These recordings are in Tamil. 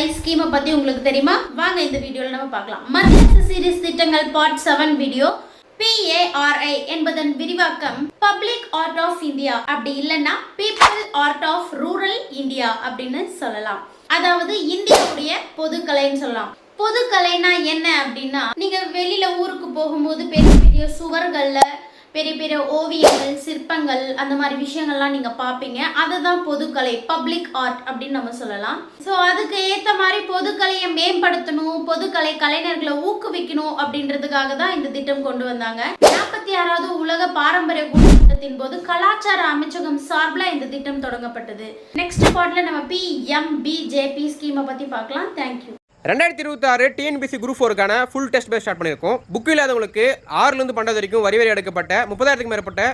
பிஆர்ஐ ஸ்கீமை பற்றி உங்களுக்கு தெரியுமா? வாங்க இந்த வீடியோவில் நம்ம பார்க்கலாம். மத்திய சீரிஸ் திட்டங்கள் பார்ட் செவன் வீடியோ பிஏஆர்ஐ என்பதன் விரிவாக்கம் பப்ளிக் ஆர்ட் ஆஃப் இந்தியா அப்படி இல்லைன்னா people art of rural India அப்படின்னு சொல்லலாம். அதாவது இந்தியாவுடைய பொதுக்கலைன்னு சொல்லலாம். பொதுக்கலைனா என்ன அப்படின்னா நீங்க வெளியில ஊருக்கு போகும்போது பெரிய பெரிய சுவர்கள்ல பெரிய பெரிய ஓவியங்கள் சிற்பங்கள் அந்த மாதிரி விஷயங்கள்லாம் நீங்கள் பார்ப்பீங்க அதுதான் பொதுக்கலை பப்ளிக் ஆர்ட் அப்படின்னு நம்ம சொல்லலாம். ஸோ அதுக்கு ஏற்ற மாதிரி பொதுக்கலையை மேம்படுத்தணும் பொதுக்கலை கலைஞர்களை ஊக்குவிக்கணும் அப்படின்றதுக்காக தான் இந்த திட்டம் கொண்டு வந்தாங்க. நாற்பத்தி ஆறாவது உலக பாரம்பரிய கூட்டத்தின் போது கலாச்சார அமைச்சகம் சார்பில் இந்த திட்டம் தொடங்கப்பட்டது. நெக்ஸ்ட் பாட்டில் நம்ம பிஎம்பிஜேபி ஸ்கீமை பற்றி பார்க்கலாம். தேங்க்யூ ரெண்டாயிரத்தி இருபத்தாறு டிஎன்பிசி குரூப் ஃபோருக்கான ஃபுல் டெஸ்ட் பேஸ் ஸ்டார்ட் பண்ணியிருக்கோம். புக் இல்லாதவங்களுக்கு ஆறுலேருந்து பன்னெண்டு வரைக்கும் வரி வரி எடுக்கப்பட்ட முப்பதாயிரத்துக்கு மேற்பட்ட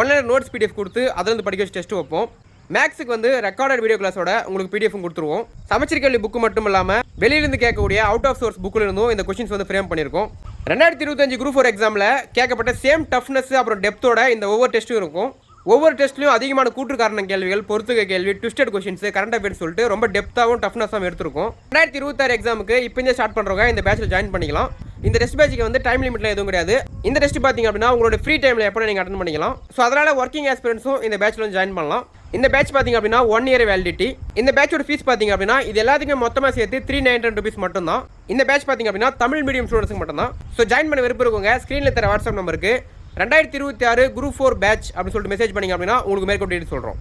ஒன்லைன் நோட்ஸ் பிடிஎஃப் கொடுத்து அதுலேருந்து படிக்க வச்சு டெஸ்ட் வைப்போம். மேக்ஸுக்கு வந்து ரெக்கார்டட் வீடியோ கிளாஸோட உங்களுக்கு பிடிஎஃப் கொடுத்துருவோம். சமச்சீர் கல்வி புக்கு மட்டும் இல்லாமல் வெளியிலிருந்து கேட்கக்கூடிய அவுட் ஆஃப் சோர்ஸ் புக்கில் இருந்தும் இந்த கொஸ்டின்ஸ் வந்து ஃப்ரேம் பண்ணியிருக்கோம். ரெண்டாயிரத்தி இருபத்தஞ்சு குரூப் ஃபோர் எக்ஸாமில் கேட்கப்பட்ட சேம் டஃப்னஸ் அப்புறம் டெப்த்தோட இந்த ஒவ்வொரு டெஸ்ட்டும் இருக்கும். ஒவ்வொரு டெஸ்ட்லையும் அதிகமான கூற்று காரண கேள்விகள் பொறுத்துக்க கேள்வி ட்விஸ்டட் கொஷின்ஸ் கரண்ட் அஃபேர்ஸ் சொல்லிட்டு ரொம்ப டெப்த்தாகவும் டஃப்னஸாகவும் எடுத்திருக்கும். ரெண்டாயிரத்தி இருபத்தாறு எக்ஸாமுக்கு இப்போ ஸ்டார்ட் பண்ணுறவங்க இந்த பேச்சில் ஜாயின் பண்ணிக்கலாம். இந்த டெஸ்ட் பேச்சுக்கு வந்து டைம் லிமிட்ல எதுவும் கிடையாது. இந்த டெஸ்ட் பார்த்தீங்க அப்படின்னா உங்களோட ஃப்ரீ டைமில் எப்போ நீங்கள் அட்டன் பண்ணிக்கலாம். ஸோ அதனால் ஒர்க்கிங் எக்ஸ்பீரியன்ஸும் இந்த பேச்சில் வந்து ஜாயின் பண்ணலாம். இந்த பேட்ச் பார்த்தீங்க அப்படின்னா ஒன் இயர் வேலிடிட்டி இந்த பேட்சோட ஃபீஸ் பார்த்தீங்க அப்படின்னா இது எல்லாத்துக்கும் மொத்தமாக சேர்த்து த்ரீ நைன் ஹண்ட்ரட் ருபீஸ் மட்டும் தான் இந்த பேட்ச் பார்த்தீங்க அப்படின்னா தமிழ் மீடியம் ஸ்டூடெண்ட்ஸ்க்கு மட்டும் தான் ஸோ ஜாயின் பண்ண விருப்பம் இருக்கவங்க ஸ்க்ரீனில் தர வாட்ஸ்அப் நம்பருக்கு ரெண்டாயிரத்தி இருபத்தி ஆறு குரூப் ஃபோர் பேட்ச் அப்படின்னு சொல்லிட்டு மெசேஜ் பண்ணிங்க அப்படின்னா உங்களுக்கு மேற்கொண்டு சொல்கிறோம்